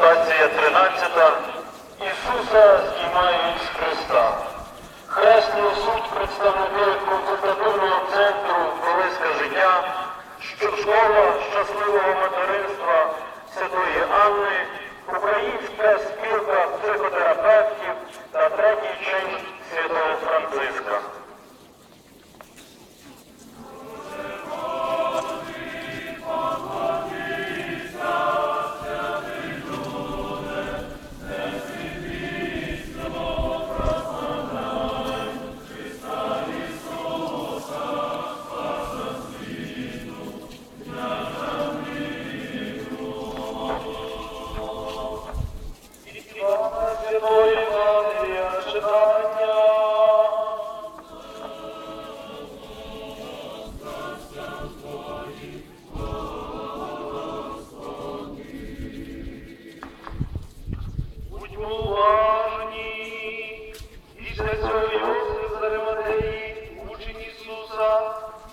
Стація 13. Ісуса знімають з Христа. Хрест суд представники консультативного центру Колиське життя, що школа щасливого материнства Святої Євангелія читання. Будьмо уважні. Після цього Йосиф з Ариматеї, учень Ісуса,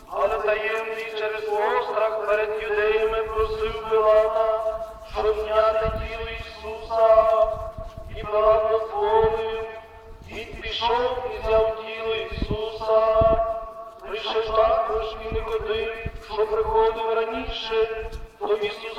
але таємний через острах перед юдеями просив Пилата, щоб зняти тіло Ісуса, Пішов і взяв тіло Ісуса. Прийшов також і Никодим, що приходив раніше до Ісуса